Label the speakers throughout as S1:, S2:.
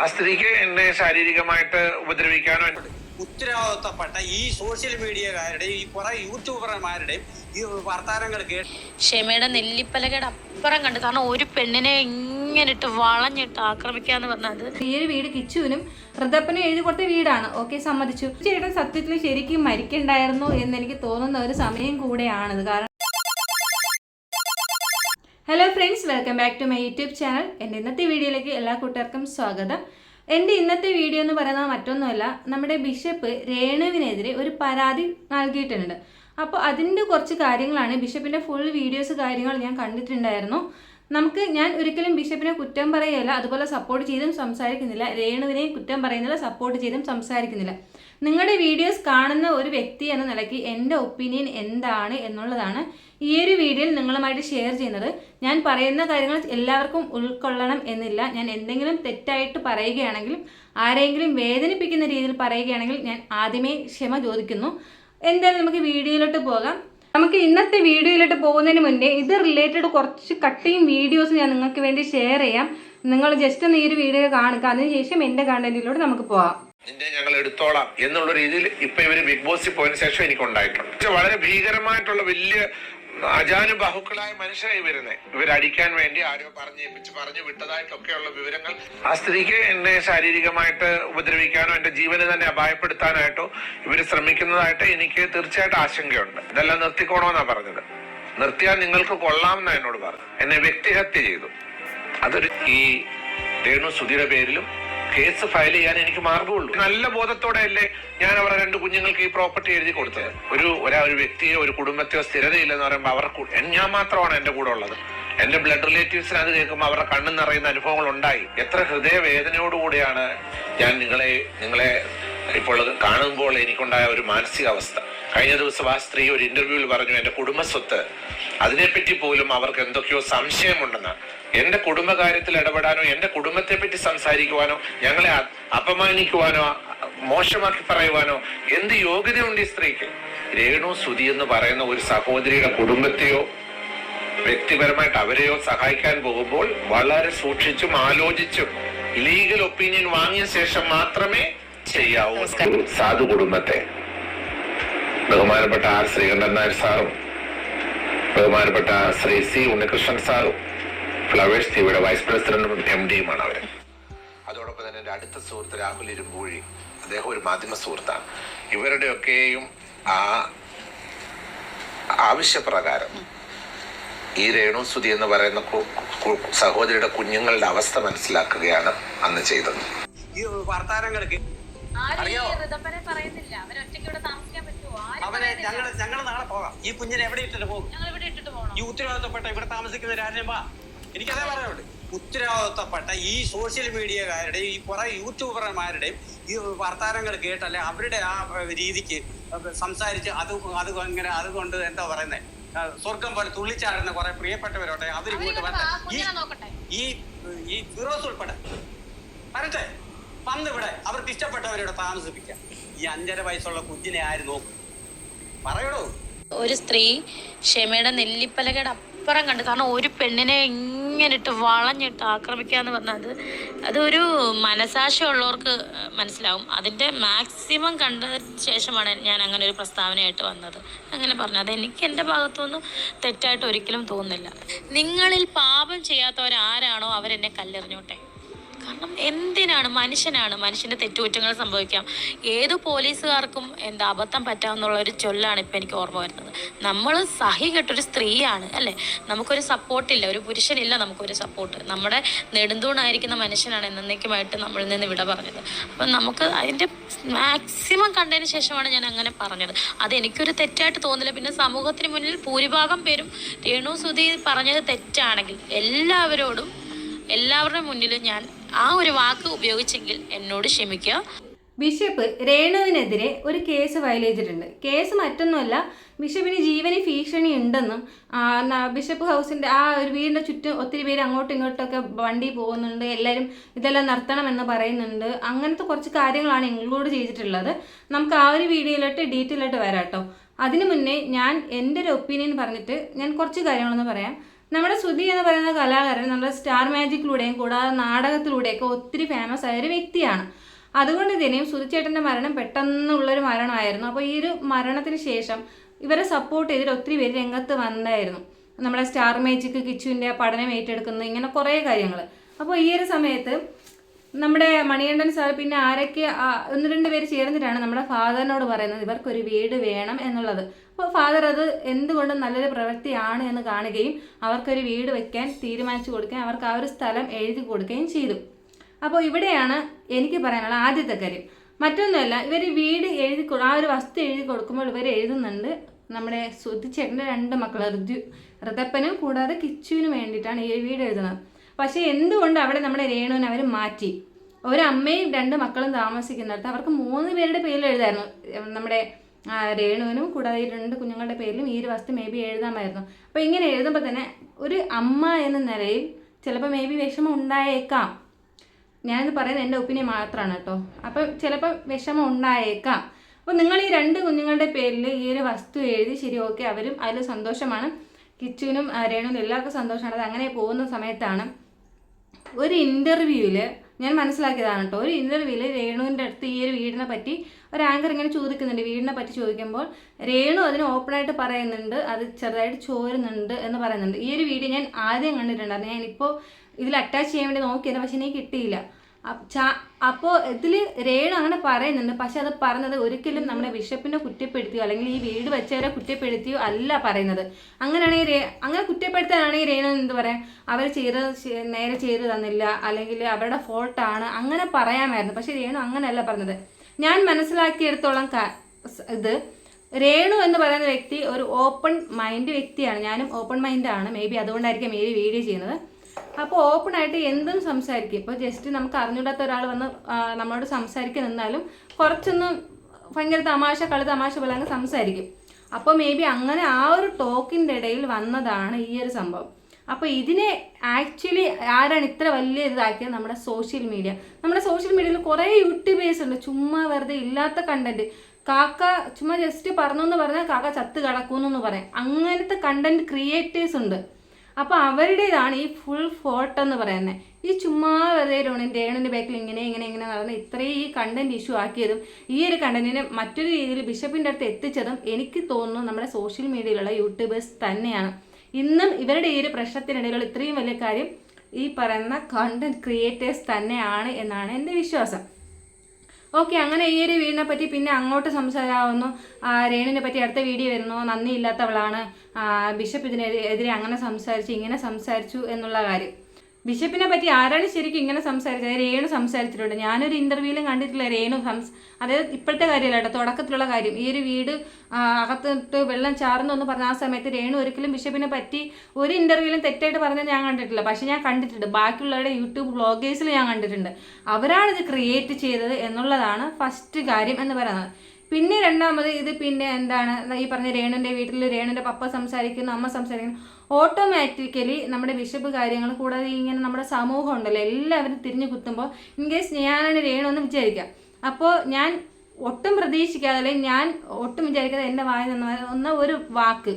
S1: ആ സ്ത്രീക്ക് എന്നെ ശാരീരികമായിട്ട് ഉപദ്രവിക്കാനോ
S2: ഉത്തരവാദിത്തപ്പെട്ട ഈ സോഷ്യൽ മീഡിയക്കാരുടെയും ഈ കുറെ യൂട്യൂബർമാരുടെയും ഈ വർത്താനങ്ങൾ കേട്ട്
S3: ക്ഷമയുടെ നെല്ലിപ്പലകയുടെ അപ്പുറം കണ്ട്. കാരണം ഒരു പെണ്ണിനെ ഇങ്ങനിട്ട് വളഞ്ഞിട്ട് ആക്രമിക്കാന്ന് പറഞ്ഞത്
S4: ഈ ഒരു വീട് കിച്ചുവിനും ഋതപ്പനും എഴുതി കൊടുത്ത വീടാണ്. ഓക്കെ സമ്മതിച്ചു. ചേട്ടൻ സത്യത്തിൽ ശരിക്കും മരിക്കണ്ടായിരുന്നു എന്ന് എനിക്ക് തോന്നുന്ന ഒരു സമയം കൂടെയാണിത്. കാരണം hello friends welcome back to my YouTube channel എന്റെ ഇന്നത്തെ വീഡിയോയിലേക്ക് എല്ലാ കൂട്ടുകാർക്കും സ്വാഗതം. എന്റെ ഇന്നത്തെ വീഡിയോ എന്ന് പറയുന്നത് മറ്റൊന്നുമല്ല നമ്മുടെ ബിഷപ്പ് രേണുവിനെതിരെ ഒരു പരാതി നൽകിയിട്ടുണ്ട്. അപ്പോൾ അതിന്റെ കുറച്ച് കാര്യങ്ങളാണ് ബിഷപ്പിന്റെ ഫുൾ വീഡിയോസ് കാര്യങ്ങൾ ഞാൻ കണ്ടിട്ടുണ്ടായിരുന്നു. നമുക്ക് ഞാൻ ഒരിക്കലും ബിഷപ്പിനെ കുറ്റം പറയുകയല്ല അതുപോലെ സപ്പോർട്ട് ചെയ്തും സംസാരിക്കുന്നില്ല. രേണുവിനെയും കുറ്റം പറയുന്നില്ല സപ്പോർട്ട് ചെയ്തും സംസാരിക്കുന്നില്ല. നിങ്ങളുടെ വീഡിയോസ് കാണുന്ന ഒരു വ്യക്തി എന്ന നിലയ്ക്ക് എന്റെ ഒപ്പീനിയൻ എന്താണ് എന്നുള്ളതാണ് ഈ ഒരു വീഡിയോയിൽ നിങ്ങളുമായിട്ട് ഷെയർ ചെയ്യുന്നത്. ഞാൻ പറയുന്ന കാര്യങ്ങൾ എല്ലാവർക്കും ഉൾക്കൊള്ളണം എന്നില്ല. ഞാൻ എന്തെങ്കിലും തെറ്റായിട്ട് പറയുകയാണെങ്കിലും ആരെങ്കിലും വേദനിപ്പിക്കുന്ന രീതിയിൽ പറയുകയാണെങ്കിൽ ഞാൻ ആദ്യമേ ക്ഷമ ചോദിക്കുന്നു. എന്തായാലും നമുക്ക് വീഡിയോയിലോട്ട് പോകാം. നമുക്ക് ഇന്നത്തെ വീഡിയോയിലോട്ട് പോകുന്നതിന് മുന്നേ ഇത് റിലേറ്റഡ് കുറച്ച് കട്ടിങ് വീഡിയോസ് ഞാൻ നിങ്ങൾക്ക് വേണ്ടി ഷെയർ ചെയ്യാം. നിങ്ങൾ ജസ്റ്റ് ഒന്ന് ഈ ഒരു വീഡിയോ കാണുക. അതിനുശേഷം എന്റെ കണ്ടന്റിലോട്ട് നമുക്ക് പോകാം.
S1: നിന്നെ ഞങ്ങൾ എടുത്തോളാം എന്നുള്ള രീതിയിൽ ഇപ്പൊ ഇവർ ബിഗ് ബോസിൽ പോയതിനു ശേഷം എനിക്ക് ഉണ്ടായിട്ടുണ്ട് വളരെ ഭീകരമായിട്ടുള്ള വലിയ അജാനു ബാഹുക്കളായ മനുഷ്യരായി വരുന്നത് ഇവരടിക്കാൻ വേണ്ടി ആരോ പറഞ്ഞേപ്പിച്ച് പറഞ്ഞു വിട്ടതായിട്ടൊക്കെയുള്ള വിവരങ്ങൾ ആ സ്ത്രീക്ക് എന്നെ ശാരീരികമായിട്ട് ഉപദ്രവിക്കാനോ എന്റെ ജീവനെ തന്നെ അപായപ്പെടുത്താനായിട്ടോ ഇവർ ശ്രമിക്കുന്നതായിട്ട് എനിക്ക് തീർച്ചയായിട്ടും ആശങ്കയുണ്ട്. ഇതെല്ലാം നിർത്തിക്കോണമെന്നാ പറഞ്ഞത്. നിർത്തിയാൽ നിങ്ങൾക്ക് കൊള്ളാമെന്നാ എന്നോട് പറഞ്ഞു എന്നെ വ്യക്തിഹത്യ ചെയ്തു. അതൊരു ഈ രേണു സുധിയുടെ പേരിലും കേസ് ഫയൽ ചെയ്യാൻ എനിക്ക് മാർഗമുള്ളൂ. നല്ല ബോധത്തോടെ അല്ലേ ഞാൻ അവരുടെ രണ്ട് കുഞ്ഞുങ്ങൾക്ക് ഈ പ്രോപ്പർട്ടി എഴുതി കൊടുത്തത്. ഒരു ഒരാ ഒരു വ്യക്തിയോ ഒരു കുടുംബത്തെയോ സ്ഥിരതയില്ലെന്ന് പറയുമ്പോൾ അവർക്ക് ഞാൻ മാത്രമാണ് എന്റെ കൂടെ ഉള്ളത്. എന്റെ ബ്ലഡ് റിലേറ്റീവ്സിന് അത് കേൾക്കുമ്പോൾ അവരുടെ കണ്ണു നിറയുന്ന അനുഭവങ്ങൾ ഉണ്ടായി. എത്ര ഹൃദയവേദനയോടുകൂടിയാണ് ഞാൻ നിങ്ങളെ നിങ്ങളെ ഇപ്പോൾ കാണുമ്പോൾ എനിക്കുണ്ടായ ഒരു മാനസികാവസ്ഥ. കഴിഞ്ഞ ദിവസം ആ സ്ത്രീ ഒരു ഇന്റർവ്യൂവിൽ പറഞ്ഞു എന്റെ കുടുംബസ്വത്ത് അതിനെപ്പറ്റി പോലും അവർക്ക് എന്തൊക്കെയോ സംശയമുണ്ടെന്ന്. എന്റെ കുടുംബകാര്യത്തിൽ ഇടപെടാനോ എന്റെ കുടുംബത്തെ പറ്റി സംസാരിക്കുവാനോ ഞങ്ങളെ അപമാനിക്കുവാനോ മോശമാക്കി പറയുവാനോ എന്ത് യോഗ്യതയുണ്ട് ഈ സ്ത്രീക്ക്? രേണു സുതി എന്ന് പറയുന്ന ഒരു സഹോദരിയുടെ കുടുംബത്തെയോ വ്യക്തിപരമായിട്ട് അവരെയോ സഹായിക്കാൻ പോകുമ്പോൾ വളരെ സൂക്ഷിച്ചും ആലോചിച്ചും ലീഗൽ ഒപ്പീനിയൻ വാങ്ങിയ ശേഷം മാത്രമേ ചെയ്യാവൂ. സാധു കുടുംബത്തെ. ബഹുമാനപ്പെട്ട ആർ ശ്രീകണ്ഠൻ നായർ സാറും ബഹുമാനപ്പെട്ട ശ്രീ സി ഉണ്ണികൃഷ്ണൻ സാറും ഫ്ലവേഴ്സ് ടിവിയുടെ വൈസ് പ്രസിഡന്റും എം ഡിയുമാണ് അവർ. അതോടൊപ്പം തന്നെ എന്റെ അടുത്ത സുഹൃത്ത് രാഹുൽ ഇരുമ്പൂഴി അദ്ദേഹം ഒരു മാധ്യമ സുഹൃത്താണ്. ഇവരുടെയൊക്കെയും ആ ആവശ്യപ്രകാരം ഈ രേണു സുധി എന്ന് പറയുന്ന സഹോദരിയുടെ കുഞ്ഞുങ്ങളുടെ അവസ്ഥ മനസ്സിലാക്കുകയാണ് അന്ന് ചെയ്തത്.
S2: ഈ
S3: വാർത്താരങ്ങൾക്ക്
S2: അവനെ ഞങ്ങൾ ഞങ്ങൾ നാളെ പോകാം. ഈ കുഞ്ഞിനെ എവിടെ ഇട്ടിട്ട് പോകും?
S3: ഇവിടെ
S2: ഈ ഉത്തരവാദിത്തപ്പെട്ട ഇവിടെ താമസിക്കുന്ന രാജ്യം വാ എനിക്കതേ പറയാനുണ്ട് ഉത്തരവാദിത്തപ്പെട്ട ഈ സോഷ്യൽ മീഡിയക്കാരുടെയും ഈ കുറെ യൂട്യൂബർമാരുടെയും ഈ വർത്താനങ്ങൾ കേട്ടല്ലേ അവരുടെ ആ രീതിക്ക് സംസാരിച്ച് അത് അത് ഇങ്ങനെ അതുകൊണ്ട് എന്താ പറയുന്നത് സ്വർഗം പോലെ തുള്ളിച്ചാടുന്ന കുറെ പ്രിയപ്പെട്ടവരോട്ടെ അവർ ഇങ്ങോട്ട് വരട്ടെ. ഈ ഈ ഈ ഫിറോസ് ഉൾപ്പെടെ വരട്ടെ. വന്ന് ഇവിടെ അവർക്ക് ഇഷ്ടപ്പെട്ടവരോട് താമസിപ്പിക്കാം. ഈ അഞ്ചര വയസ്സുള്ള കുഞ്ഞിനെ ആര് നോക്കും? പറയടോ.
S3: ഒരു സ്ത്രീ ക്ഷമയുടെ നെല്ലിപ്പലകയുടെ അപ്പുറം കണ്ടു കാരണം ഒരു പെണ്ണിനെ ഇങ്ങനെ ഇട്ട് വളഞ്ഞിട്ട് പറഞ്ഞാൽ അത് അതൊരു മനസാക്ഷി ഉള്ളവർക്ക് മനസ്സിലാവും. അതിന്റെ മാക്സിമം കണ്ടതിന് ശേഷമാണ് ഞാൻ അങ്ങനെ ഒരു പ്രസ്താവനയായിട്ട് വന്നത്. അങ്ങനെ പറഞ്ഞത് എനിക്ക് എന്റെ ഭാഗത്തുനിന്നും തെറ്റായിട്ട് ഒരിക്കലും തോന്നുന്നില്ല. നിങ്ങളിൽ പാപം ചെയ്യാത്തവരാരാണോ അവരെന്നെ കല്ലെറിഞ്ഞോട്ടെ? കാരണം എന്തിനാണ്? മനുഷ്യനാണ്. മനുഷ്യന്റെ തെറ്റുകുറ്റങ്ങൾ സംഭവിക്കാം. ഏത് പോലീസുകാർക്കും എന്താ അബദ്ധം പറ്റാമെന്നുള്ള ഒരു ചൊല്ലാണ് ഇപ്പം എനിക്ക് ഓർമ്മ വരുന്നത്. നമ്മൾ സഹി കെട്ടൊരു സ്ത്രീയാണ് അല്ലേ? നമുക്കൊരു സപ്പോർട്ടില്ല ഒരു പുരുഷനില്ല നമുക്കൊരു സപ്പോർട്ട് നമ്മുടെ നെടുന്തൂണായിരിക്കുന്ന മനുഷ്യനാണ് എന്നേക്കുമായിട്ട് നമ്മളിൽ നിന്ന് വിട പറഞ്ഞത്. അപ്പം നമുക്ക് അതിന്റെ മാക്സിമം കണ്ടതിന് ശേഷമാണ് ഞാൻ അങ്ങനെ പറഞ്ഞത്. അത് എനിക്കൊരു തെറ്റായിട്ട് തോന്നില്ല പിന്നെ സമൂഹത്തിന് മുന്നിൽ ഭൂരിഭാഗം പേരും രേണു സുധി പറഞ്ഞത് തെറ്റാണെങ്കിൽ എല്ലാവരോടും എല്ലാവരുടെ മുന്നിലും ഞാൻ ആ ഒരു വാക്ക് ഉപയോഗിച്ചെങ്കിൽ എന്നോട് ക്ഷമിക്കുക.
S4: ബിഷപ്പ് രേണുവിനെതിരെ ഒരു കേസ് ഫയൽ ചെയ്തിട്ടുണ്ട്. കേസ് മറ്റൊന്നുമല്ല ബിഷപ്പിന് ജീവന് ഭീഷണി ഉണ്ടെന്നും ബിഷപ്പ് ഹൗസിന്റെ ആ ഒരു വീടിന്റെ ചുറ്റും ഒത്തിരി പേര് അങ്ങോട്ടും ഇങ്ങോട്ടൊക്കെ വണ്ടി പോകുന്നുണ്ട് എല്ലാവരും ഇതെല്ലാം നിർത്തണമെന്ന് പറയുന്നുണ്ട്. അങ്ങനത്തെ കുറച്ച് കാര്യങ്ങളാണ് ഇൻക്ലൂഡ് ചെയ്തിട്ടുള്ളത്. നമുക്ക് ആ ഒരു വീഡിയോയിലോട്ട് ഡീറ്റെയിൽ ആയിട്ട് വരാം കേട്ടോ. അതിനു മുന്നേ ഞാൻ എന്റെ ഒരു ഒപ്പീനിയൻ പറഞ്ഞിട്ട് ഞാൻ കുറച്ച് കാര്യങ്ങളൊന്ന് പറയാം. നമ്മുടെ ശ്രുതി എന്ന് പറയുന്ന കലാകാരൻ നമ്മുടെ സ്റ്റാർ മാജിക്കിലൂടെയും കൂടാതെ നാടകത്തിലൂടെയൊക്കെ ഒത്തിരി ഫേമസ് ആയ ഒരു വ്യക്തിയാണ്. അതുകൊണ്ട് തന്നെയും സുധിച്ചേട്ടന്റെ മരണം പെട്ടെന്നുള്ളൊരു മരണമായിരുന്നു. അപ്പോൾ ഈ ഒരു മരണത്തിന് ശേഷം ഇവരെ സപ്പോർട്ട് ചെയ്തിട്ട് ഒത്തിരി പേര് രംഗത്ത് വന്നായിരുന്നു. നമ്മുടെ സ്റ്റാർ മാജിക് കിച്ചുവിന്റെ പഠനം ഏറ്റെടുക്കുന്നത് ഇങ്ങനെ കുറേ കാര്യങ്ങൾ. അപ്പോൾ ഈ ഒരു സമയത്ത് നമ്മുടെ മണികണ്ഠൻ സാർ പിന്നെ ആരൊക്കെ ഒന്ന് രണ്ട് പേര് ചേർന്നിട്ടാണ് നമ്മുടെ ഫാദറിനോട് പറയുന്നത് ഇവർക്കൊരു വീട് വേണം എന്നുള്ളത്. അപ്പോൾ ഫാദർ അത് എന്തുകൊണ്ടും നല്ലൊരു പ്രവൃത്തിയാണ് എന്ന് കാണുകയും അവർക്കൊരു വീട് വെക്കാൻ തീരുമാനിച്ചു കൊടുക്കുകയും അവർക്ക് ആ ഒരു സ്ഥലം എഴുതി കൊടുക്കുകയും ചെയ്തു. അപ്പോൾ ഇവിടെയാണ് എനിക്ക് പറയാനുള്ള ആദ്യത്തെ കാര്യം. മറ്റൊന്നുമല്ല ഇവർ വീട് എഴുതി ആ ഒരു വസ്തു എഴുതി കൊടുക്കുമ്പോൾ ഇവർ എഴുതുന്നുണ്ട്. നമ്മുടെ സുധിച്ചേട്ടന്റെ രണ്ട് മക്കൾ ഋതു ഋതപ്പനും കൂടാതെ കിച്ചുവിനും വേണ്ടിയിട്ടാണ് ഈ വീട് എഴുതുന്നത്. പക്ഷേ എന്തുകൊണ്ട് അവിടെ നമ്മുടെ രേണുവിനെ അവർ മാറ്റി? ഒരമ്മയും രണ്ട് മക്കളും താമസിക്കുന്നിടത്ത് അവർക്ക് മൂന്ന് പേരുടെ പേരിൽ എഴുതായിരുന്നു. നമ്മുടെ രേണുവിനും കൂടാതെ ഈ രണ്ട് കുഞ്ഞുങ്ങളുടെ പേരിലും ഈ ഒരു വസ്തു മേ ബി എഴുതാമായിരുന്നു. അപ്പോൾ ഇങ്ങനെ എഴുതുമ്പോൾ തന്നെ ഒരു അമ്മ എന്ന നിലയിൽ ചിലപ്പോൾ മേ ബി വിഷമം ഉണ്ടായേക്കാം. ഞാനിത് പറയുന്നത് എന്റെ ഒപ്പീനിയൻ മാത്രമാണ് കേട്ടോ. അപ്പം ചിലപ്പോൾ വിഷമം ഉണ്ടായേക്കാം. അപ്പോൾ നിങ്ങൾ ഈ രണ്ട് കുഞ്ഞുങ്ങളുടെ പേരിൽ ഈ ഒരു വസ്തു എഴുതി ശരി ഓക്കെ അവരും അതിൽ സന്തോഷമാണ്. കിച്ചുവിനും രേണുവിനും എല്ലാവർക്കും സന്തോഷമാണ്. അത് അങ്ങനെ പോകുന്ന സമയത്താണ് ഒരു ഇന്റർവ്യൂവിൽ ഞാൻ മനസ്സിലാക്കിയതാണ് കേട്ടോ. ഒരു ഇന്റർവ്യൂവിൽ രേണുവിന്റെ അടുത്ത് ഈ ഒരു വീടിനെ പറ്റി ഒരു ആങ്കർ ഇങ്ങനെ ചോദിക്കുന്നുണ്ട്. വീടിനെ പറ്റി ചോദിക്കുമ്പോൾ രേണു അതിന് ഓപ്പണായിട്ട് പറയുന്നുണ്ട്. അത് ചെറുതായിട്ട് ചോരുന്നുണ്ട് എന്ന് പറയുന്നുണ്ട്. ഈ ഒരു വീഡിയോ ഞാൻ ആദ്യം കണ്ടിട്ടുണ്ടായിരുന്നു. ഞാനിപ്പോൾ ഇതിൽ അറ്റാച്ച് ചെയ്യാൻ വേണ്ടി നോക്കിയത് പക്ഷെ എനിക്ക് കിട്ടിയില്ല. അപ്പോൾ ഇതിൽ രേണു അങ്ങനെ പറയുന്നുണ്ട്. പക്ഷെ അത് പറഞ്ഞത് ഒരിക്കലും നമ്മുടെ ബിഷപ്പിനെ കുറ്റപ്പെടുത്തിയോ അല്ലെങ്കിൽ ഈ വീട് വെച്ചവരെ കുറ്റപ്പെടുത്തിയോ അല്ല പറയുന്നത്. അങ്ങനെയാണെങ്കിൽ രേ അങ്ങനെ കുറ്റപ്പെടുത്താനാണെങ്കിൽ രേണു എന്ത് പറയാം? അവർ ചെയ്ത് നേരെ ചെയ്തു തന്നില്ല. അല്ലെങ്കിൽ അവരുടെ ഫോൾട്ടാണ് അങ്ങനെ പറയാമായിരുന്നു പക്ഷെ രേണു അങ്ങനെയല്ല പറഞ്ഞത്. ഞാൻ മനസ്സിലാക്കിയെടുത്തോളം ഇത് രേണു എന്ന് പറയുന്ന വ്യക്തി ഒരു ഓപ്പൺ മൈൻഡ് വ്യക്തിയാണ്. ഞാനും ഓപ്പൺ മൈൻഡാണ് മേ ബി അതുകൊണ്ടായിരിക്കും മേരി വീഡിയോ ചെയ്യുന്നത്. അപ്പോൾ ഓപ്പൺ ആയിട്ട് എന്തും സംസാരിക്കും. ഇപ്പോൾ ജസ്റ്റ് നമുക്ക് അറിഞ്ഞൂടാത്ത ഒരാൾ വന്ന് നമ്മളോട് സംസാരിക്കാൻ നിന്നാലും കുറച്ചൊന്നും ഭയങ്കര തമാശ കളി തമാശ പോലെ അങ്ങ് സംസാരിക്കും. അപ്പോൾ മേ ബി അങ്ങനെ ആ ഒരു ടോക്കിന്റെ ഇടയിൽ വന്നതാണ് ഈ ഒരു സംഭവം. അപ്പോൾ ഇതിനെ ആക്ച്വലി ആരാണ് ഇത്ര വലിയ ഇതാക്കിയത്? നമ്മുടെ സോഷ്യൽ മീഡിയ. നമ്മുടെ സോഷ്യൽ മീഡിയയിൽ കുറേ യൂട്യൂബേഴ്സ് ഉണ്ട്. ചുമ്മാ വെറുതെ ഇല്ലാത്ത കണ്ടന്റ് കാക്ക ചുമ്മാ ജസ്റ്റ് പറഞ്ഞു എന്ന് പറഞ്ഞാൽ കാക്ക ചത്ത് കിടക്കുന്നു പറയാം. അങ്ങനത്തെ കണ്ടന്റ് ക്രിയേറ്റേഴ്സ് ഉണ്ട്. അപ്പോൾ അവരുടേതാണ് ഈ ഫുൾ ഫോട്ടോ എന്ന് പറയുന്നത്. ഈ ചുമ്മാ വെറുതെ രേണുവിന്റെ രേണുവിന്റെ ബാക്കിൽ ഇങ്ങനെ ഇങ്ങനെ ഇങ്ങനെ നടന്ന് ഇത്രയും ഈ കണ്ടന്റ് ഇഷ്യൂ ആക്കിയതും ഈ ഒരു കണ്ടന്റിനെ മറ്റൊരു രീതിയിൽ ബിഷപ്പിന്റെ അടുത്ത് എത്തിച്ചതും എനിക്ക് തോന്നുന്നു നമ്മുടെ സോഷ്യൽ മീഡിയയിലുള്ള യൂട്യൂബേഴ്സ് തന്നെയാണ്. ഇന്നും ഇവരുടെ ഈ ഒരു പ്രശ്നത്തിനിടയിലുള്ള ഇത്രയും വലിയ കാര്യം ഈ പറയുന്ന കണ്ടന്റ് ക്രിയേറ്റേഴ്സ് തന്നെയാണ് എന്നാണ് എന്റെ വിശ്വാസം. ഓക്കെ അങ്ങനെ ഈ ഒരു വീടിനെ പറ്റി പിന്നെ അങ്ങോട്ട് സംസാരമാവുന്നു രേണുവിനെ പറ്റി അടുത്ത വീഡിയോ വരുന്നു. നന്ദിയില്ലാത്തവളാണ്. ബിഷപ്പ് ഇതിനെതിരെ അങ്ങനെ സംസാരിച്ചു ഇങ്ങനെ സംസാരിച്ചു എന്നുള്ള കാര്യം. ബിഷപ്പിനെ പറ്റി ആരാണ് ശരിക്കും ഇങ്ങനെ സംസാരിച്ചത്? രേണു സംസാരിച്ചിട്ടുണ്ട്. ഞാനൊരു ഇന്റർവ്യൂവിലും കണ്ടിട്ടില്ല രേണു സംസ് അതായത് ഇപ്പോഴത്തെ കാര്യമല്ല കേട്ടോ തുടക്കത്തിലുള്ള കാര്യം. ഈ ഒരു വീട് അകത്തിട്ട് വെള്ളം ചാർന്നു എന്ന് പറഞ്ഞ ആ സമയത്ത് രേണു ഒരിക്കലും ബിഷപ്പിനെ പറ്റി ഒരു ഇന്റർവ്യൂവിലും തെറ്റായിട്ട് പറഞ്ഞത് ഞാൻ കണ്ടിട്ടില്ല. പക്ഷെ ഞാൻ കണ്ടിട്ടുണ്ട്. ബാക്കിയുള്ളവരുടെ യൂട്യൂബ് ബ്ലോഗേഴ്സിൽ ഞാൻ കണ്ടിട്ടുണ്ട്. അവരാണ് ഇത് ക്രിയേറ്റ് ചെയ്തത് എന്നുള്ളതാണ് ഫസ്റ്റ് കാര്യം എന്ന് പറയുന്നത്. പിന്നെ രണ്ടാമത് ഇത് പിന്നെ എന്താണ്? ഈ പറഞ്ഞ രേണുവിന്റെ വീട്ടിൽ രേണുവിന്റെ പപ്പ സംസാരിക്കുന്നു അമ്മ സംസാരിക്കുന്നു. ഓട്ടോമാറ്റിക്കലി നമ്മുടെ വിശപ്പ് കാര്യങ്ങൾ കൂടാതെ ഇങ്ങനെ നമ്മുടെ സമൂഹം ഉണ്ടല്ലോ എല്ലാവരും തിരിഞ്ഞു കുത്തുമ്പോൾ ഇൻ കേസ് ഞാനാണ് ചെയ്യണമെന്ന് വിചാരിക്കാം അപ്പോൾ ഞാൻ ഒട്ടും പ്രതീക്ഷിക്കാതെ അല്ലെങ്കിൽ ഞാൻ ഒട്ടും വിചാരിക്കാതെ എന്റെ വായിൽ നിന്ന് വന്ന ഒരു വാക്ക്.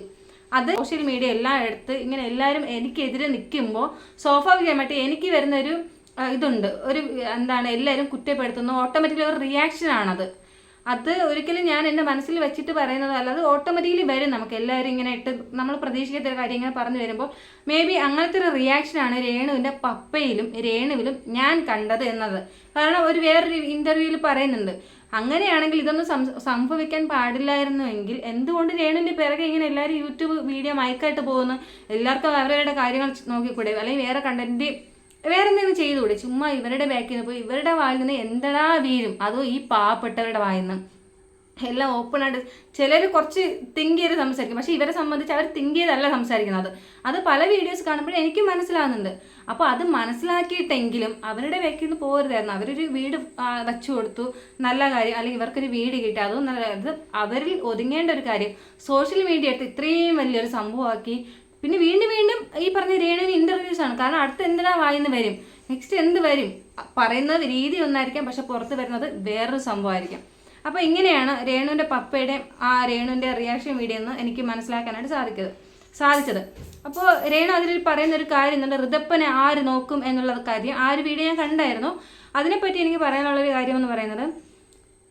S4: അത് സോഷ്യൽ മീഡിയ എല്ലാം എടുത്ത് ഇങ്ങനെ എല്ലാവരും എനിക്കെതിരെ നിൽക്കുമ്പോൾ സ്വാഭാവികമായിട്ട് എനിക്ക് വരുന്നൊരു ഇതുണ്ട്. ഒരു എന്താണ് എല്ലാവരും കുറ്റപ്പെടുത്തുന്നു ഓട്ടോമാറ്റിക്കലി ഒരു റിയാക്ഷൻ ആണത്. അത് ഒരിക്കലും ഞാൻ എന്റെ മനസ്സിൽ വെച്ചിട്ട് പറയുന്നതല്ല. അത് ഓട്ടോമാറ്റിക്കലി വരും നമുക്ക് എല്ലാവരും ഇങ്ങനെ ഇട്ട് നമ്മൾ പ്രതീക്ഷിക്കാത്ത കാര്യം ഇങ്ങനെ പറഞ്ഞു വരുമ്പോൾ മേ ബി അങ്ങനത്തെ ഒരു റിയാക്ഷനാണ് രേണുവിന്റെ പപ്പയിലും രേണുവിലും ഞാൻ കണ്ടത് എന്നത്. കാരണം ഒരു വേറൊരു ഇന്റർവ്യൂവിൽ പറയുന്നുണ്ട് അങ്ങനെയാണെങ്കിൽ ഇതൊന്നും സംഭവിക്കാൻ പാടില്ലായിരുന്നുവെങ്കിൽ എന്തുകൊണ്ട് രേണുവിന്റെ പിറകെ ഇങ്ങനെ എല്ലാവരും യൂട്യൂബ് വീഡിയോ മയക്കായിട്ട് പോകുന്നു? എല്ലാവർക്കും അവരവരുടെ കാര്യങ്ങൾ നോക്കിക്കൂടെ? അല്ലെങ്കിൽ വേറെ കണ്ടന്റ് വേറെ എന്തെങ്കിലും ചെയ്തുകൂടെ? ചുമ്മാ ഇവരുടെ ബാക്കിൽ നിന്ന് പോയി ഇവരുടെ വായിൽ നിന്ന് എന്തടാ വീരും അതോ ഈ പാവപ്പെട്ടവരുടെ വായിൽ നിന്ന്. എല്ലാം ഓപ്പൺ ആയിട്ട് ചിലർ കുറച്ച് തിങ്ക് ചെയ്ത് സംസാരിക്കും. പക്ഷെ ഇവരെ സംബന്ധിച്ച് അവർ തിങ്ക് ചെയ്തല്ല സംസാരിക്കുന്നത്. അത് പല വീഡിയോസ് കാണുമ്പോഴും എനിക്ക് മനസ്സിലാകുന്നുണ്ട് അപ്പോൾ അത് മനസ്സിലാക്കിയിട്ടെങ്കിലും അവരുടെ ബാക്കിൽ നിന്ന് പോകരുതായിരുന്നു അവരൊരു വീട് വെച്ചു കൊടുത്തു. നല്ല കാര്യം. അല്ലെങ്കിൽ ഇവർക്കൊരു വീട് കിട്ടി. അതും നല്ല ഇത് അവരിൽ ഒതുങ്ങേണ്ട ഒരു കാര്യം. സോഷ്യൽ മീഡിയ എടുത്ത് ഇത്രയും വലിയൊരു സംഭവമാക്കി പിന്നെ വീണ്ടും വീണ്ടും ഈ പറഞ്ഞ രേണുവിന് ഇന്റർവ്യൂസ് ആണ്. കാരണം അടുത്ത് എന്തിനാ വായിന്ന് വരും? നെക്സ്റ്റ് എന്ത് വരും? പറയുന്നത് രീതി ഒന്നായിരിക്കാം. പക്ഷെ പുറത്ത് വരുന്നത് വേറൊരു സംഭവമായിരിക്കും. അപ്പോൾ ഇങ്ങനെയാണ് രേണുവിന്റെ പപ്പയുടെ ആ രേണുവിന്റെ റിയാക്ഷൻ വീഡിയോ എന്ന് എനിക്ക് മനസ്സിലാക്കാനായിട്ട് സാധിക്കുന്നത് സാധിച്ചത്. അപ്പോൾ രേണു അതിൽ പറയുന്ന ഒരു കാര്യം എന്നുണ്ട് ഋതപ്പനെ ആര് നോക്കും എന്നുള്ള കാര്യം ആ ഒരു വീഡിയോ ഞാൻ കണ്ടായിരുന്നു. അതിനെപ്പറ്റി എനിക്ക് പറയാനുള്ള ഒരു കാര്യം എന്ന് പറയുന്നത്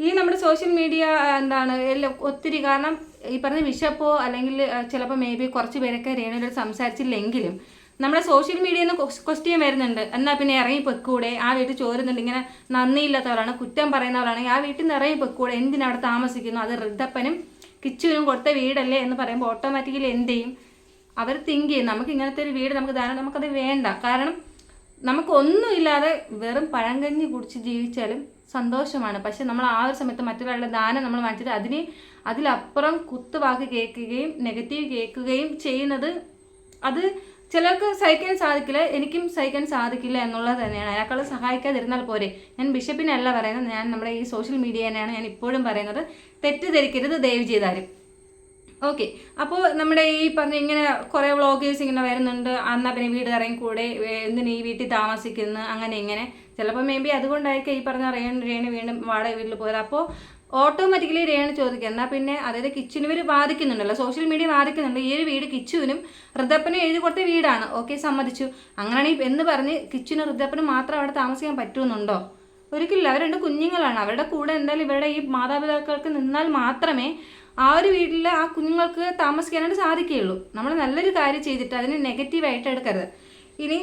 S4: ഈ നമ്മുടെ സോഷ്യൽ മീഡിയ എന്താണ് എല്ലാം ഒത്തിരി കാരണം ഈ പറഞ്ഞ വിശപ്പോ അല്ലെങ്കിൽ ചിലപ്പോൾ മേ ബി കുറച്ച് പേരൊക്കെ രേണുവിനോട് സംസാരിച്ചില്ലെങ്കിലും നമ്മുടെ സോഷ്യൽ മീഡിയയിൽ നിന്ന് ക്വസ്റ്റ്യൻ വരുന്നുണ്ട്. എന്നാൽ പിന്നെ ഇറങ്ങി പൊക്കൂടെ ആ വീട്ടിൽ ചോരുന്നുണ്ട്. ഇങ്ങനെ നന്ദിയില്ലാത്തവരാണ് കുറ്റം പറയുന്നവരാണെങ്കിൽ ആ വീട്ടിൽ നിന്ന് ഇറങ്ങി പൊക്കൂടെ എന്തിനാ അവിടെ താമസിക്കുന്നു? അത് ഋതപ്പനും കിച്ചുവിനും കൊടുത്ത വീടല്ലേ എന്ന് പറയുമ്പോൾ ഓട്ടോമാറ്റിക്കലി എന്ത് ചെയ്യും? അവർ തിങ്ക് ചെയ്യും. നമുക്ക് ഇങ്ങനത്തെ ഒരു വീട് നമുക്ക് ധാരണ നമുക്കത് വേണ്ട. കാരണം നമുക്കൊന്നുമില്ലാതെ വെറും പഴങ്കഞ്ഞി കുടിച്ച് ജീവിച്ചാലും സന്തോഷമാണ്. പക്ഷെ നമ്മൾ ആ ഒരു സമയത്ത് മറ്റൊരാളുടെ ദാനം നമ്മൾ വാങ്ങിച്ചിട്ട് അതിന് അതിലപ്പുറം കുത്തുവാക്ക് കേൾക്കുകയും നെഗറ്റീവ് കേൾക്കുകയും ചെയ്യുന്നത് അത് ചിലർക്ക് സഹിക്കാൻ സാധിക്കില്ല എനിക്കും സഹിക്കാൻ സാധിക്കില്ല എന്നുള്ളത് തന്നെയാണ്. അയാൾക്കുള്ള സഹായിക്കാതിരുന്നാൽ പോരെ. ഞാൻ ബിഷപ്പിനല്ല പറയുന്നത്. ഞാൻ നമ്മുടെ ഈ സോഷ്യൽ മീഡിയ തന്നെയാണ് ഞാൻ ഇപ്പോഴും പറയുന്നത്. തെറ്റിദ്ധരിക്കരുത് ദയവ് ചെയ്താലും ഓക്കെ. അപ്പോൾ നമ്മുടെ ഈ പറഞ്ഞ ഇങ്ങനെ കുറേ വ്ളോഗേഴ്സ് ഇങ്ങനെ വരുന്നുണ്ട്. അന്നാ പിന്നെ വീട് ഇറങ്ങി കൂടെ എന്തിന് വീട്ടിൽ താമസിക്കുന്നു? അങ്ങനെ ഇങ്ങനെ. ചിലപ്പോൾ മേ ബി അതുകൊണ്ടായിരിക്കും ഈ പറഞ്ഞ റേണ് രേണി വീണ്ടും വാടക വീട്ടിൽ പോയത്. അപ്പോൾ ഓട്ടോമാറ്റിക്കലി രേണു ചോദിക്കുക എന്നാൽ പിന്നെ അതായത് കിച്ചുവിന് ബാധിക്കുന്നുണ്ടല്ലോ സോഷ്യൽ മീഡിയ ബാധിക്കുന്നുണ്ട് ഈ ഒരു വീട് കിച്ചുവിനും ഋതപ്പനും എഴുതി കൊടുത്ത വീടാണ്. ഓക്കെ സമ്മതിച്ചു. അങ്ങനെയാണെങ്കിൽ എന്ന് പറഞ്ഞ് കിച്ചനും ഋതപ്പനും മാത്രം അവിടെ താമസിക്കാൻ പറ്റുമെന്നുണ്ടോ? ഒരിക്കലില്ല അവർ രണ്ട് കുഞ്ഞുങ്ങളാണ്. അവരുടെ കൂടെ എന്തായാലും ഇവരുടെ ഈ മാതാപിതാക്കൾക്ക് നിന്നാൽ മാത്രമേ ആ ഒരു വീട്ടിൽ ആ കുഞ്ഞുങ്ങൾക്ക് താമസിക്കാനായിട്ട് സാധിക്കുകയുള്ളൂ. നമ്മൾ നല്ലൊരു കാര്യം ചെയ്തിട്ട് അതിനെ നെഗറ്റീവായിട്ട് എടുക്കരുത്. ഇനി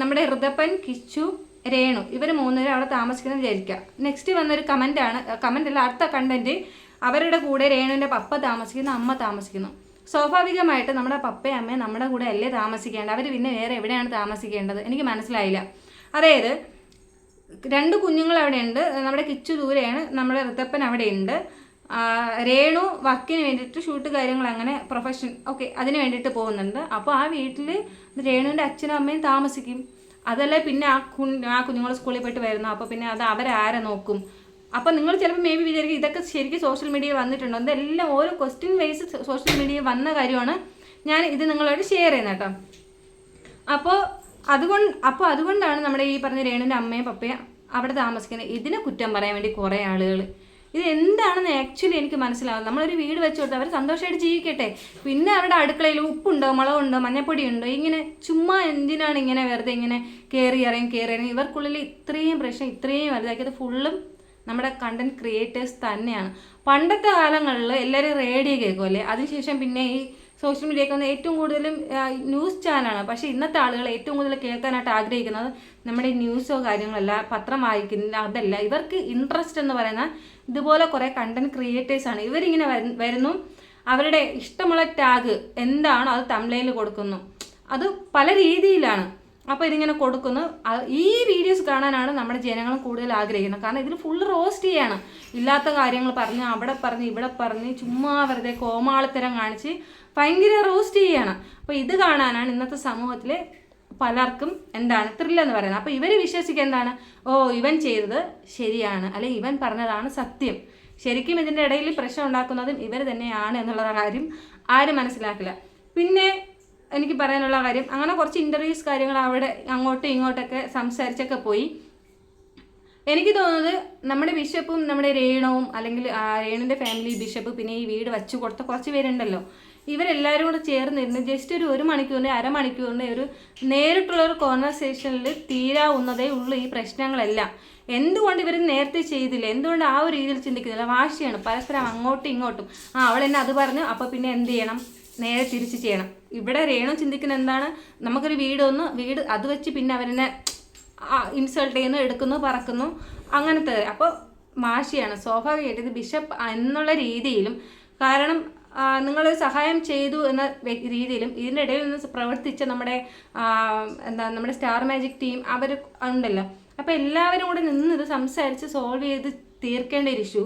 S4: നമ്മുടെ ഋതപ്പൻ കിച്ചു രേണു. ഇവർ മൂന്നുപേരും അവിടെ താമസിക്കുന്നത് വിചാരിക്കുക. നെക്സ്റ്റ് വന്നൊരു കമന്റാണ് കമന്റ് അല്ല അടുത്ത കണ്ടന്റ് അവരുടെ കൂടെ രേണുവിന്റെ പപ്പ താമസിക്കുന്നു അമ്മ താമസിക്കുന്നു. സ്വാഭാവികമായിട്ട് നമ്മുടെ പപ്പയും അമ്മയും നമ്മുടെ കൂടെ അല്ലേ താമസിക്കേണ്ടത്? അവർ പിന്നെ വേറെ എവിടെയാണ് താമസിക്കേണ്ടത്? എനിക്ക് മനസ്സിലായില്ല. അതായത് രണ്ട് കുഞ്ഞുങ്ങൾ അവിടെയുണ്ട്. നമ്മുടെ കിച്ചു ദൂരെയാണ്. നമ്മുടെ ഋതപ്പൻ അവിടെയുണ്ട്. രേണു വർക്കിന് വേണ്ടിയിട്ട് ഷൂട്ട് കാര്യങ്ങൾ അങ്ങനെ പ്രൊഫഷൻ ഓക്കെ അതിന് വേണ്ടിയിട്ട് പോകുന്നുണ്ട്. അപ്പോൾ ആ വീട്ടിൽ രേണുവിന്റെ അച്ഛനും അമ്മയും താമസിക്കും. അതല്ലേ പിന്നെ ആ കു ആ കുഞ്ഞുങ്ങൾ സ്കൂളിൽ പോയിട്ട് വരുന്നു? അപ്പോൾ പിന്നെ അത് അവരാരെ നോക്കും? അപ്പോൾ നിങ്ങൾ ചിലപ്പോൾ മേ ബി വിചാരിക്കും ഇതൊക്കെ ശരിക്കും സോഷ്യൽ മീഡിയയിൽ വന്നിട്ടുണ്ടോ? ഇതെല്ലാം ഓരോ ക്വസ്റ്റ്യൻ വൈസ് സോഷ്യൽ മീഡിയയിൽ വന്ന കാര്യമാണ്. ഞാൻ ഇത് നിങ്ങളോട് ഷെയർ ചെയ്യുന്നത് കേട്ടോ. അപ്പോൾ അതുകൊണ്ട് അപ്പോൾ അതുകൊണ്ടാണ് നമ്മുടെ ഈ പറഞ്ഞ രേണുവിന്റെ അമ്മയും പപ്പയും അവിടെ താമസിക്കുന്നത്. ഇതിനെ കുറ്റം പറയാൻ വേണ്ടി കുറേ ആളുകൾ ഇത് എന്താണെന്ന് ആക്ച്വലി എനിക്ക് മനസ്സിലാവും നമ്മളൊരു വീട് വെച്ച് കൊടുത്ത് അവർ സന്തോഷമായിട്ട് ജീവിക്കട്ടെ. പിന്നെ അവരുടെ അടുക്കളയിൽ ഉപ്പുണ്ടോ മുളകുണ്ടോ മഞ്ഞപ്പൊടി ഉണ്ടോ ഇങ്ങനെ ചുമ്മാ എന്തിനാണ് ഇങ്ങനെ വെറുതെ ഇങ്ങനെ കയറി ഇറങ്ങി കയറി ഇറങ്ങി? ഇവർക്കുള്ളിൽ ഇത്രയും പ്രശ്നം ഇത്രയും വലുതാക്കിയത് ഫുള്ളും നമ്മുടെ കണ്ടന്റ് ക്രിയേറ്റേഴ്സ് തന്നെയാണ്. പണ്ടത്തെ കാലങ്ങളിൽ എല്ലാവരും റേഡിയോ കേൾക്കുമല്ലേ അതിനുശേഷം പിന്നെ ഈ സോഷ്യൽ മീഡിയയൊക്കെ വന്ന് ഏറ്റവും കൂടുതലും ന്യൂസ് ചാനലാണ് പക്ഷേ ഇന്നത്തെ ആളുകൾ ഏറ്റവും കൂടുതൽ കേൾക്കാനായിട്ട് ആഗ്രഹിക്കുന്നത് നമ്മുടെ ന്യൂസോ കാര്യങ്ങളല്ല പത്രം വായിക്കുന്ന അതല്ല. ഇവർക്ക് ഇൻട്രസ്റ്റ് എന്ന് പറയുന്ന ഇതുപോലെ കുറേ കണ്ടന്റ് ക്രിയേറ്റേഴ്സ് ആണ്. ഇവരിങ്ങനെ വരു- വരുന്നു. അവരുടെ ഇഷ്ടമുള്ള ടാഗ് എന്താണോ അത് തമിഴയിൽ കൊടുക്കുന്നു. അത് പല രീതിയിലാണ്. അപ്പോൾ ഇതിങ്ങനെ കൊടുക്കുന്നു. ഈ വീഡിയോസ് കാണാനാണ് നമ്മുടെ ജനങ്ങൾ കൂടുതൽ ആഗ്രഹിക്കുന്നത്. കാരണം ഇതിൽ ഫുൾ റോസ്റ്റ് ചെയ്യാണ്. ഇല്ലാത്ത കാര്യങ്ങൾ പറഞ്ഞ് അവിടെ പറഞ്ഞ് ഇവിടെ പറഞ്ഞ് ചുമ്മാ വെറുതെ കോമാളിത്തരം കാണിച്ച് ഭയങ്കര റോസ്റ്റ് ചെയ്യാണ്. അപ്പോൾ ഇത് കാണാനാണ് ഇന്നത്തെ സമൂഹത്തിൽ പലർക്കും എന്താണ് ത്രില്ലെന്ന് പറയുന്നത്. അപ്പോൾ ഇവർ വിശ്വസിക്കുക എന്താണ്? ഓ ഇവൻ ചെയ്തത് ശരിയാണ് അല്ലെ ഇവൻ പറഞ്ഞതാണ് സത്യം. ശരിക്കും ഇതിന്റെ ഇടയിൽ പ്രശ്നം ഉണ്ടാക്കുന്നതും ഇവർ തന്നെയാണ് എന്നുള്ള കാര്യം ആരും മനസ്സിലാക്കില്ല. പിന്നെ എനിക്ക് പറയാനുള്ള കാര്യം അങ്ങനെ കുറച്ച് ഇന്റർവ്യൂസ് കാര്യങ്ങൾ അവിടെ അങ്ങോട്ടും ഇങ്ങോട്ടൊക്കെ സംസാരിച്ചൊക്കെ പോയി. എനിക്ക് തോന്നുന്നത് നമ്മുടെ ബിഷപ്പും നമ്മുടെ രേണവും അല്ലെങ്കിൽ രേണുവിന്റെ ഫാമിലി ബിഷപ്പ് പിന്നെ ഈ വീട് വച്ചു കൊടുത്ത കുറച്ച് പേരുണ്ടല്ലോ. ഇവരെല്ലാവരും കൂടെ ചേർന്നിരുന്ന് ജസ്റ്റ് ഒരു ഒരു മണിക്കൂറിന്റെ അരമണിക്കൂറിന്റെ ഒരു നേരിട്ടുള്ള ഒരു കോൺവെർസേഷനിൽ തീരാവുന്നതേ ഉള്ളൂ ഈ പ്രശ്നങ്ങളെല്ലാം. എന്തുകൊണ്ട് ഇവർ നേരത്തെ ചെയ്തില്ല? എന്തുകൊണ്ട് ആ ഒരു രീതിയിൽ ചിന്തിക്കുന്നില്ല? വാശിയാണ്. പരസ്പരം അങ്ങോട്ടും ഇങ്ങോട്ടും. ആ അവൾ എന്നെ അത് പറഞ്ഞു. അപ്പോൾ പിന്നെ എന്ത് ചെയ്യണം? നേരെ തിരിച്ച് ചെയ്യണം. ഇവിടെ രേണു ചിന്തിക്കുന്ന എന്താണ്? നമുക്കൊരു വീട് ഒന്ന് വീട് അത് വെച്ച് പിന്നെ അവരെന്നെ ഇൻസൾട്ട് ചെയ്യുന്നു എടുക്കുന്നു പറക്കുന്നു. അങ്ങനത്തെ. അപ്പോൾ മാഷിയാണ് സ്വാഭാവികമായിട്ട് ഇത് ബിഷപ്പ് എന്നുള്ള രീതിയിലും. കാരണം നിങ്ങൾ സഹായം ചെയ്തു എന്ന രീതിയിലും ഇതിന്റെ ഇടയിൽ നിന്ന് പ്രവർത്തിച്ച നമ്മുടെ എന്താ നമ്മുടെ സ്റ്റാർ മാജിക് ടീം അവർ ഉണ്ടല്ലോ. അപ്പോൾ എല്ലാവരും കൂടെ നിന്നിത് സംസാരിച്ച് സോൾവ് ചെയ്ത് തീർക്കേണ്ട ഒരു ഇഷ്യൂ.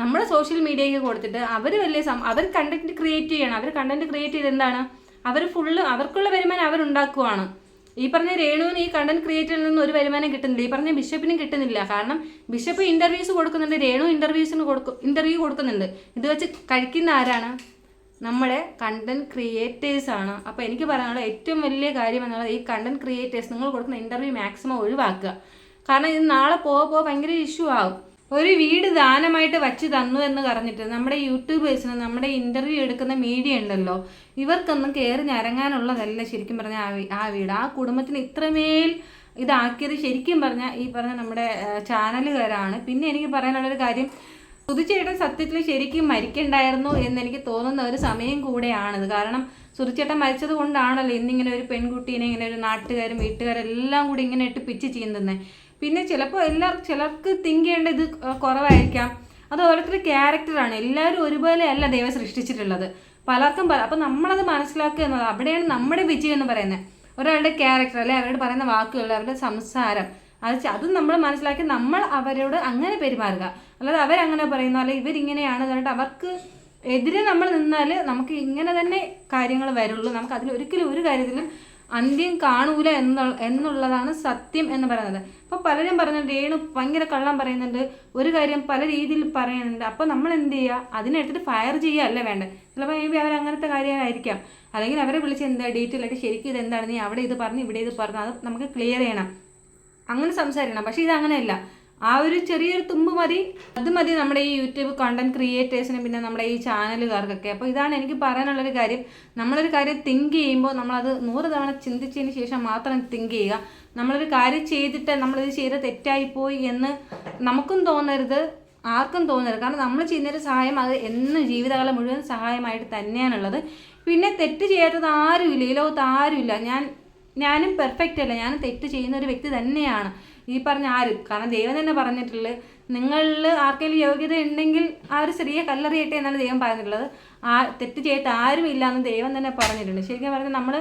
S4: നമ്മുടെ സോഷ്യൽ മീഡിയയ്ക്ക് കൊടുത്തിട്ട് അവർ വലിയ സം അവർ കണ്ടന്റ് ക്രിയേറ്റ് ചെയ്യണം. അവർ കണ്ടന്റ് ക്രിയേറ്റ് ചെയ്ത് എന്താണ്? അവർ ഫുള്ള് അവർക്കുള്ള വരുമാനം അവരുണ്ടാക്കുവാണ്. ഈ പറഞ്ഞ രേണുവിന് ഈ കണ്ടന്റ് ക്രിയേറ്ററിൽ നിന്ന് ഒരു വരുമാനം കിട്ടുന്നില്ല. ഈ പറഞ്ഞ ബിഷപ്പിനും കിട്ടുന്നില്ല. കാരണം ബിഷപ്പ് ഇന്റർവ്യൂസ് കൊടുക്കുന്നുണ്ട് രേണു ഇന്റർവ്യൂസിന് കൊടുക്കും ഇന്റർവ്യൂ കൊടുക്കുന്നുണ്ട്. ഇത് വെച്ച് കഴിക്കുന്ന ആരാണ്? നമ്മുടെ കണ്ടന്റ് ക്രിയേറ്റേഴ്സ് ആണ്. അപ്പോൾ എനിക്ക് പറയാനുള്ള ഏറ്റവും വലിയ കാര്യം എന്നുള്ളത് ഈ കണ്ടന്റ് ക്രിയേറ്റേഴ്സ് നിങ്ങൾ കൊടുക്കുന്ന ഇന്റർവ്യൂ മാക്സിമം ഒഴിവാക്കുക. കാരണം ഇത് നാളെ പോകുമ്പോൾ പോകെ ഭയങ്കര ഇഷ്യൂ ആവും. ഒരു വീട് ദാനമായിട്ട് വച്ച് തന്നു എന്ന് പറഞ്ഞിട്ട് നമ്മുടെ യൂട്യൂബേഴ്സിന് നമ്മുടെ ഇന്റർവ്യൂ എടുക്കുന്ന മീഡിയ ഉണ്ടല്ലോ ഇവർക്കൊന്നും കയറി ഞരങ്ങാനുള്ളതല്ല ശരിക്കും പറഞ്ഞാൽ ആ വീട്. ആ കുടുംബത്തിന് ഇത്രമേൽ ഇതാക്കിയത് ശരിക്കും പറഞ്ഞാൽ ഈ പറഞ്ഞ നമ്മുടെ ചാനലുകാരാണ്. പിന്നെ എനിക്ക് പറയാനുള്ളൊരു കാര്യം സുധിച്ചേട്ടൻ സത്യത്തിൽ ശരിക്കും മരിക്കണ്ടായിരുന്നു എന്ന് എനിക്ക് തോന്നുന്ന ഒരു സമയം കൂടെയാണിത്. കാരണം സുധിച്ചേട്ടൻ മരിച്ചത് കൊണ്ടാണല്ലോ ഇന്നിങ്ങനെ ഒരു പെൺകുട്ടീനെ ഇങ്ങനെ ഒരു നാട്ടുകാരും വീട്ടുകാരും എല്ലാം കൂടി ഇങ്ങനെ ഇട്ട് പിച്ച് ചെയ്യുന്നത് പിന്നെ ചിലപ്പോൾ എല്ലാവർക്കും ചിലർക്ക് തിങ്ക് ചെയ്യേണ്ട ഇത് കുറവായിരിക്കാം. അത് ഓരോരുത്തരുടെ ക്യാരക്ടറാണ് എല്ലാവരും ഒരുപോലെ അല്ല ദൈവം സൃഷ്ടിച്ചിട്ടുള്ളത്. പലർക്കും പല അപ്പം നമ്മളത് മനസ്സിലാക്കുക എന്നത് അവിടെയാണ് നമ്മുടെ വിജയം എന്ന് പറയുന്നത്. ഒരാളുടെ ക്യാരക്ടർ അല്ലെ അവരോട് പറയുന്ന വാക്കുകൾ അവരുടെ സംസാരം അത് അത് നമ്മൾ മനസ്സിലാക്കി നമ്മൾ അവരോട് അങ്ങനെ പെരുമാറുക. അല്ലാതെ അവരങ്ങനെ പറയുന്നു അല്ലെങ്കിൽ ഇവരിങ്ങനെയാണ് എന്നിട്ട് അവർക്ക് എതിരെ നമ്മൾ നിന്നാൽ നമുക്ക് ഇങ്ങനെ തന്നെ കാര്യങ്ങൾ വരുള്ളൂ. നമുക്ക് അതിൽ ഒരിക്കലും ഒരു കാര്യത്തിലും അന്ത്യം കാണൂല എന്ന എന്നുള്ളതാണ് സത്യം എന്ന് പറയുന്നത്. അപ്പോൾ പലരും പറഞ്ഞു രേണു ഭയങ്കര കള്ളം പറയുന്നുണ്ട് ഒരു കാര്യം പല രീതിയിൽ പറയുന്നുണ്ട്. അപ്പോൾ നമ്മൾ എന്ത് ചെയ്യുക അതിനെടുത്തിട്ട് ഫയർ ചെയ്യുക അല്ല വേണ്ടത് ചിലപ്പോൾ മേ ബി അവർ അങ്ങനത്തെ കാര്യമായിരിക്കാം. അല്ലെങ്കിൽ അവരെ വിളിച്ച് എന്താ ഡീറ്റെയിൽ ആയിട്ട് ശരിക്കും ഇത് എന്താണ് നീ അവിടെ ഇത് പറഞ്ഞു ഇവിടെ ഇത് പറഞ്ഞു. അത് നമുക്ക് ക്ലിയർ ചെയ്യണം. അങ്ങനെ സംസാരിക്കണം. പക്ഷേ ഇത് അങ്ങനെയല്ല. ആ ഒരു ചെറിയൊരു തുമ്പ് മതി. അത് മതി നമ്മുടെ ഈ യൂട്യൂബ് കണ്ടന്റ് ക്രിയേറ്റേഴ്സിനും പിന്നെ നമ്മുടെ ഈ ചാനലുകാർക്കൊക്കെ. അപ്പോൾ ഇതാണ് എനിക്ക് പറയാനുള്ളൊരു കാര്യം. നമ്മളൊരു കാര്യം തിങ്ക് ചെയ്യുമ്പോൾ നമ്മളത് നൂറ് തവണ ചിന്തിച്ചതിന് ശേഷം മാത്രം തിങ്ക് ചെയ്യുക. നമ്മളൊരു കാര്യം ചെയ്തിട്ട് നമ്മളിത് ചെയ്ത് തെറ്റായിപ്പോയി എന്ന് നമുക്കും തോന്നരുത് ആർക്കും തോന്നരുത്. കാരണം നമ്മൾ ചെയ്യുന്നൊരു സഹായം അത് എന്നും ജീവിതകാലം മുഴുവൻ സഹായമായിട്ട് തന്നെയാണുള്ളത്. പിന്നെ തെറ്റ് ചെയ്യാത്തത് ആരുമില്ല ഈ ലോകത്ത് ആരുമില്ല. ഞാൻ ഞാനും പെർഫെക്റ്റ് അല്ല. ഞാനും തെറ്റ് ചെയ്യുന്ന ഒരു വ്യക്തി തന്നെയാണ്. ഈ പറഞ്ഞ ആരും? കാരണം ദൈവം തന്നെ പറഞ്ഞിട്ടുള്ളത്. നിങ്ങളിൽ ആർക്കെങ്കിലും യോഗ്യത ഉണ്ടെങ്കിൽ ആ ഒരു ചെറിയ കല്ലെറിയട്ടെ എന്നാണ് ദൈവം പറഞ്ഞിട്ടുള്ളത്. ആ തെറ്റ് ചെയ്തിട്ട് ആരും ഇല്ല എന്ന് ദൈവം തന്നെ പറഞ്ഞിട്ടുണ്ട്. ശരിക്കും പറഞ്ഞാൽ നമ്മൾ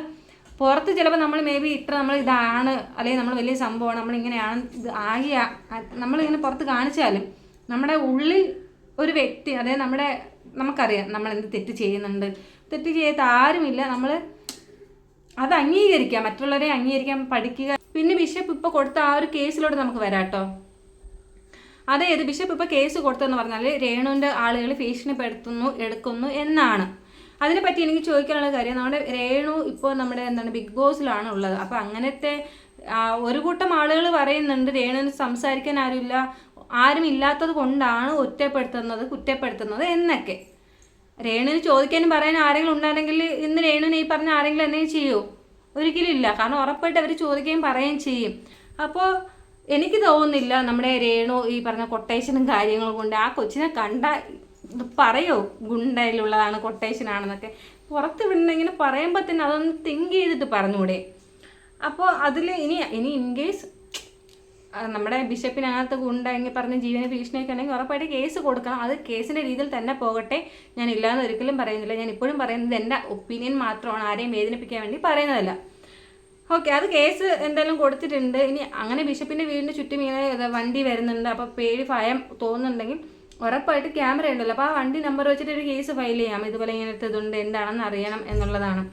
S4: പുറത്ത് ചിലപ്പോൾ നമ്മൾ മേ ബി ഇത്ര നമ്മൾ ഇതാണ് അല്ലെങ്കിൽ നമ്മൾ വലിയ സംഭവമാണ് നമ്മളിങ്ങനെയാണ് ഇത് ആകെ നമ്മളിങ്ങനെ പുറത്ത് കാണിച്ചാലും നമ്മുടെ ഉള്ളിൽ ഒരു വ്യക്തി അതായത് നമ്മുടെ നമുക്കറിയാം നമ്മൾ എന്ത് തെറ്റ് ചെയ്യുന്നുണ്ട്. തെറ്റ് ചെയ്യാത്ത ആരുമില്ല. നമ്മൾ അത് അംഗീകരിക്കുക മറ്റുള്ളവരെ അംഗീകരിക്കാൻ പഠിക്കുക പിന്നെ ബിഷപ്പ് ഇപ്പോൾ കൊടുത്ത ആ ഒരു കേസിലോട്ട് നമുക്ക് വരാം കേട്ടോ അതായത് ബിഷപ്പ് ഇപ്പോൾ കേസ് കൊടുത്തതെന്ന് പറഞ്ഞാൽ രേണുവിന്റെ ആളുകൾ ഭീഷണിപ്പെടുത്തുന്നു എടുക്കുന്നു എന്നാണ്. അതിനെപ്പറ്റി എനിക്ക് ചോദിക്കാനുള്ള കാര്യം നമ്മുടെ രേണു ഇപ്പോൾ നമ്മുടെ എന്താണ് ബിഗ് ബോസിലാണ് ഉള്ളത്. അപ്പോൾ അങ്ങനത്തെ ഒരു കൂട്ടം ആളുകൾ പറയുന്നുണ്ട് രേണുവിന് സംസാരിക്കാൻ ആരുമില്ല ആരും ഇല്ലാത്തത് കൊണ്ടാണ് ഒറ്റപ്പെടുത്തുന്നത് കുറ്റപ്പെടുത്തുന്നത് എന്നൊക്കെ. രേണുവിന് ചോദിക്കാനും പറയാൻ ആരെങ്കിലും ഉണ്ടായിരുന്നെങ്കിൽ ഇന്ന് രേണുവിനെ ഈ പറഞ്ഞ ആരെങ്കിലും എന്തെങ്കിലും ചെയ്യുമോ ഒരിക്കലും ഇല്ല. കാരണം ഉറപ്പായിട്ട് അവർ ചോദിക്കുകയും പറയുകയും ചെയ്യും. അപ്പോൾ എനിക്ക് തോന്നുന്നില്ല നമ്മുടെ രേണു ഈ പറഞ്ഞ കൊട്ടേഷനും കാര്യങ്ങളും കൊണ്ട് ആ കൊച്ചിനെ കണ്ട പറയോ? ഗുണ്ടയിലുള്ളതാണ് കൊട്ടേഷൻ ആണെന്നൊക്കെ. പുറത്ത് വിടുന്ന ഇങ്ങനെ പറയുമ്പോൾ തന്നെ അതൊന്ന് തിങ്ക് ചെയ്തിട്ട് പറഞ്ഞൂടെ. അപ്പോൾ അതിൽ ഇനി ഇനി ഇൻ കേസ് നമ്മുടെ ബിഷപ്പിനകത്ത് ഉണ്ടെങ്കിൽ പറഞ്ഞ ജീവന ഭീഷണിയൊക്കെ ഉണ്ടെങ്കിൽ ഉറപ്പായിട്ട് കേസ് കൊടുക്കണം അത് കേസിന്റെ രീതിയിൽ തന്നെ പോകട്ടെ. ഞാൻ ഇല്ലാന്ന് ഒരിക്കലും പറയുന്നില്ല. ഞാൻ ഇപ്പോഴും പറയുന്നത് എന്റെ ഒപ്പീനിയൻ മാത്രമാണ്. ആരെയും വേദനിപ്പിക്കാൻ വേണ്ടി പറയുന്നതല്ല. ഓക്കെ അത് കേസ് എന്തായാലും കൊടുത്തിട്ടുണ്ട്. ഇനി അങ്ങനെ ബിഷപ്പിന്റെ വീടിന്റെ ചുറ്റും ഇങ്ങനെ വണ്ടി വരുന്നുണ്ട്. അപ്പോൾ പേടി ഭയം തോന്നുന്നുണ്ടെങ്കിൽ ഉറപ്പായിട്ട് ക്യാമറ ഉണ്ടല്ലോ. അപ്പോൾ ആ വണ്ടി നമ്പർ വെച്ചിട്ട് ഒരു കേസ് ഫയൽ ചെയ്യാം. ഇതുപോലെ ഇങ്ങനത്തെ ഇതുണ്ട്. എന്താണെന്ന് അറിയണം എന്നുള്ളതാണ്.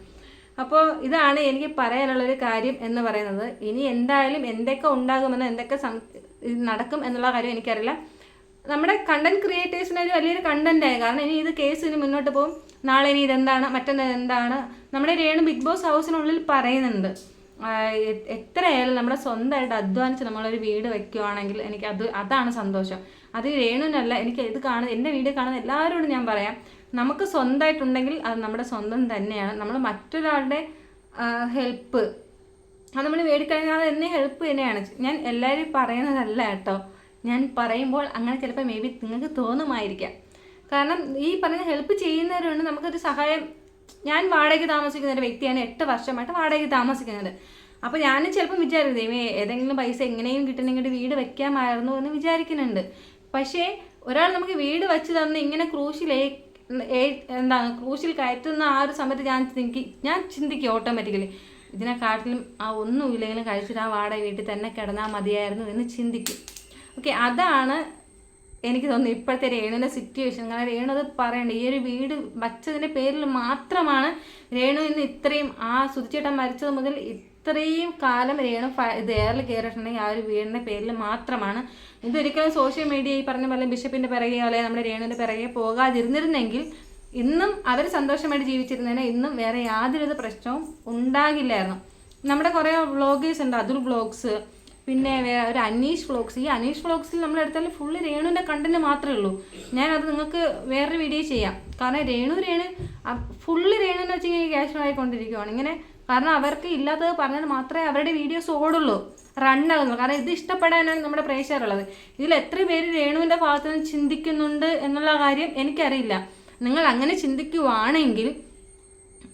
S4: അപ്പോൾ ഇതാണ് എനിക്ക് പറയാനുള്ളൊരു കാര്യം എന്ന് പറയുന്നത്. ഇനി എന്തായാലും എന്തൊക്കെ ഉണ്ടാകുമെന്ന് എന്തൊക്കെ നടക്കും എന്നുള്ള കാര്യം എനിക്കറിയില്ല. നമ്മുടെ കണ്ടന്റ് ക്രിയേറ്റേഴ്സിന് ഒരു വലിയൊരു കണ്ടന്റ് ആയി. കാരണം ഇനി ഇത് കേസ് ഇനി മുന്നോട്ട് പോകും. നാളെ ഇനി ഇതെന്താണ് മറ്റൊന്ന് എന്താണ്? നമ്മുടെ രേണു ബിഗ് ബോസ് ഹൗസിനുള്ളിൽ പറയുന്നുണ്ട്. എത്രയായാലും നമ്മുടെ സ്വന്തമായിട്ട് അധ്വാനിച്ച് നമ്മളൊരു വീട് വെക്കുവാണെങ്കിൽ എനിക്ക് അത് അതാണ് സന്തോഷം. അത് രേണുവിനല്ല എനിക്ക് ഇത് കാണുന്ന എന്റെ വീട് കാണുന്ന എല്ലാവരോടും ഞാൻ പറയാം. നമുക്ക് സ്വന്തമായിട്ടുണ്ടെങ്കിൽ അത് നമ്മുടെ സ്വന്തം തന്നെയാണ്. നമ്മൾ മറ്റൊരാളുടെ ഹെൽപ്പ് അത് നമ്മൾ മേടിക്കഴിഞ്ഞാൽ അത് എന്നെ ഹെൽപ്പ് തന്നെയാണ്. ഞാൻ എല്ലാവരും പറയുന്നതല്ല കേട്ടോ. ഞാൻ പറയുമ്പോൾ അങ്ങനെ ചിലപ്പോൾ മേ ബി നിങ്ങൾക്ക് തോന്നുമായിരിക്കാം. കാരണം ഈ പറഞ്ഞ ഹെൽപ്പ് ചെയ്യുന്നവരുണ്ട്. നമുക്കൊരു സഹായം ഞാൻ വാടകയ്ക്ക് താമസിക്കുന്ന ഒരു വ്യക്തിയാണ് എട്ട് വർഷമായിട്ട് വാടകയ്ക്ക് താമസിക്കുന്നത്. അപ്പോൾ ഞാനും ചിലപ്പം വിചാരിക്കും ദൈവമേ ഏതെങ്കിലും പൈസ എങ്ങനെയും കിട്ടണമെങ്കിൽ വീട് വെക്കാമായിരുന്നു എന്ന് വിചാരിക്കുന്നുണ്ട്. പക്ഷേ ഒരാൾ നമുക്ക് വീട് വെച്ച് തന്ന് ഇങ്ങനെ ക്രൂശിലേ എന്താണ് ക്രൂശിൽ കയറ്റുന്ന ആ ഒരു സമയത്ത് ഞാൻ ചിന്തി ഞാൻ ചിന്തിക്കും ഓട്ടോമാറ്റിക്കലി ഇതിനെക്കാട്ടിലും ആ ഒന്നും ഒന്നുമില്ലെങ്കിലും കഴിച്ചിട്ട് ആ വാടക വീട്ടിൽ തന്നെ കിടന്നാൽ മതിയായിരുന്നു എന്ന് ചിന്തിക്കും. ഓക്കെ അതാണ് എനിക്ക് തോന്നുന്നു ഇപ്പോഴത്തെ രേണുവിന്റെ സിറ്റുവേഷൻ കാരണം രേണു അത് പറയണ്ട ഈ ഒരു വീട് വച്ചതിന്റെ പേരിൽ മാത്രമാണ് രേണു ഇന്ന് ഇത്രയും ആ സുധിച്ചേട്ടൻ മരിച്ചത് മുതൽ ഇത്രയും കാലം രേണു ഇത് എയറിൽ കയറിയിട്ടുണ്ടെങ്കിൽ ആ ഒരു വീടിന്റെ പേരിൽ മാത്രമാണ്. ഇതൊരിക്കലും സോഷ്യൽ മീഡിയ ഈ പറഞ്ഞ പോലെ ബിഷപ്പിന്റെ പിറകെ അല്ലെങ്കിൽ നമ്മുടെ രേണുവിന്റെ പിറകെ പോകാതിരുന്നിരുന്നെങ്കിൽ ഇന്നും അവർ സന്തോഷമായിട്ട് ജീവിച്ചിരുന്നതിന് ഇന്നും വേറെ യാതൊരു പ്രശ്നവും ഉണ്ടാകില്ലായിരുന്നു. നമ്മുടെ കുറേ വ്ളോഗേഴ്സ് ഉണ്ട് അതുൽ വ്ളോഗ്സ് പിന്നെ ഒരു അനീഷ് വ്ളോഗ്സ് ഈ അനീഷ് വ്ളോഗ്സിൽ നമ്മൾ എടുത്താൽ ഫുള്ള് രേണുവിന്റെ കണ്ടന്റ് മാത്രമേ ഉള്ളൂ. ഞാനത് നിങ്ങൾക്ക് വേറൊരു വീഡിയോ ചെയ്യാം. കാരണം രേണു രേണു ഫുള്ള് രേണു എന്ന് വെച്ച് കഴിഞ്ഞാൽ ക്യാഷ്വൽ ആയിക്കൊണ്ടിരിക്കുവാണ്. ഇങ്ങനെ കാരണം അവർക്ക് ഇല്ലാത്തത് പറഞ്ഞാൽ മാത്രമേ അവരുടെ വീഡിയോസ് ഓടുള്ളൂ. റണ്ണാകുന്നു കാരണം ഇത് ഇഷ്ടപ്പെടാനാണ് നമ്മുടെ പ്രേക്ഷകരുള്ളത്. ഇതിൽ എത്ര പേര് രേണുവിന്റെ ഭാഗത്ത് നിന്ന് ചിന്തിക്കുന്നുണ്ട് എന്നുള്ള കാര്യം എനിക്കറിയില്ല. നിങ്ങൾ അങ്ങനെ ചിന്തിക്കുവാണെങ്കിൽ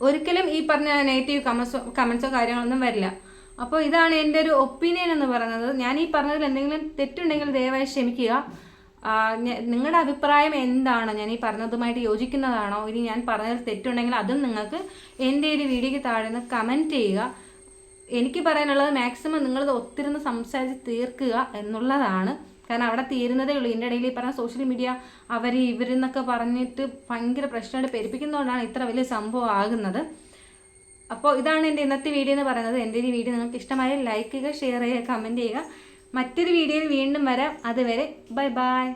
S4: ഒരിക്കലും ഈ പറഞ്ഞ നെഗറ്റീവ് കമൻസോ കമൻസോ കാര്യങ്ങളൊന്നും വരില്ല. അപ്പോൾ ഇതാണ് എന്റെ ഒരു ഒപ്പീനിയൻ എന്ന് പറയുന്നത്. ഞാൻ ഈ പറഞ്ഞതിൽ എന്തെങ്കിലും തെറ്റുണ്ടെങ്കിൽ ദയവായി ക്ഷമിക്കുക. നിങ്ങളുടെ അഭിപ്രായം എന്താണോ? ഞാൻ ഈ പറഞ്ഞതുമായിട്ട് യോജിക്കുന്നതാണോ? ഇനി ഞാൻ പറഞ്ഞതിൽ തെറ്റുണ്ടെങ്കിൽ അതും നിങ്ങൾക്ക് എന്റെ ഒരു വീഡിയോയ്ക്ക് താഴെ നിന്ന് കമന്റ് ചെയ്യുക. എനിക്ക് പറയാനുള്ളത് മാക്സിമം നിങ്ങളത് ഒത്തിരുന്ന് സംസാരിച്ച് തീർക്കുക എന്നുള്ളതാണ്. കാരണം അവിടെ തീരുന്നതേ ഉള്ളൂ. ഇതിന്റെ ഇടയിൽ ഈ പറഞ്ഞ സോഷ്യൽ മീഡിയ അവർ ഇവരെന്നൊക്കെ പറഞ്ഞിട്ട് ഭയങ്കര പ്രശ്നമായിട്ട് പെരുപ്പിക്കുന്നതുകൊണ്ടാണ് ഇത്ര വലിയ സംഭവം ആകുന്നത്. അപ്പോൾ ഇതാണ് എന്റെ ഇന്നത്തെ വീഡിയോ എന്ന് പറയുന്നത്. എന്റെ ഈ വീഡിയോ നിങ്ങൾക്ക് ഇഷ്ടമായ ലൈക്ക് ചെയ്യുക ഷെയർ ചെയ്യുക കമന്റ് ചെയ്യുക. മറ്റൊരു വീഡിയോയിൽ വീണ്ടും വരാം. അതുവരെ ബൈ ബൈ.